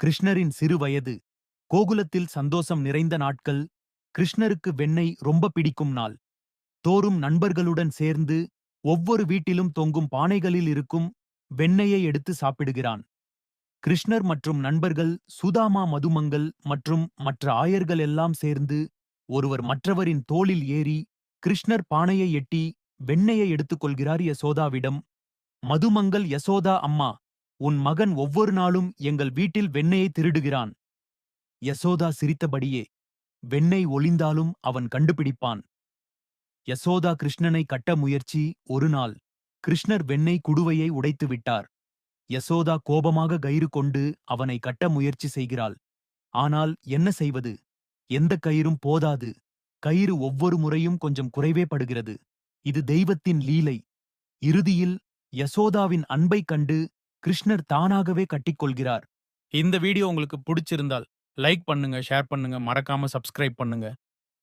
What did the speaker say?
கிருஷ்ணரின் சிறு வயது கோகுலத்தில் சந்தோஷம் நிறைந்த நாட்கள் கிருஷ்ணருக்கு வெண்ணெய் ரொம்ப பிடிக்கும் நாள். தோறும் நண்பர்களுடன் சேர்ந்து ஒவ்வொரு வீட்டிலும் தொங்கும் பானைகளில் இருக்கும் வெண்ணெயை எடுத்து சாப்பிடுகிறான். கிருஷ்ணர் மற்றும் நண்பர்கள் சுதாமா மதுமங்கள் மற்றும் மற்ற ஆயர்கள் எல்லாம் சேர்ந்து ஒருவர் மற்றவரின் தோளில் ஏறி கிருஷ்ணர் பானையை எட்டி வெண்ணெயை எடுத்துக்கொள்கிறார் யசோதாவிடம். மதுமங்கள் யசோதா அம்மா உன் மகன் ஒவ்வொரு நாளும் எங்கள் வீட்டில் வெண்ணெயை திருடுகிறான். யசோதா சிரித்தபடியே வெண்ணெய் ஒளிந்தாலும் அவன் கண்டுபிடிப்பான். யசோதா கிருஷ்ணனை கட்ட முயற்சி ஒரு நாள் கிருஷ்ணர் வெண்ணெய் குடுவையை உடைத்து விட்டார். யசோதா கோபமாக கயிறு கொண்டு அவனை கட்ட முயற்சி செய்கிறாள். ஆனால் என்ன செய்வது? எந்த கயிறும் போதாது. கயிறு ஒவ்வொரு முறையும் கொஞ்சம் குறைவே படுகிறது. இது தெய்வத்தின் லீலை. இறுதியில் யசோதாவின் அன்பைக் கண்டு கிருஷ்ணர் தானாகவே கட்டிக்கொள்கிறார். இந்த வீடியோ உங்களுக்கு பிடிச்சிருந்தால் லைக் பண்ணுங்க ஷேர் பண்ணுங்க மறக்காம சப்ஸ்கிரைப் பண்ணுங்க.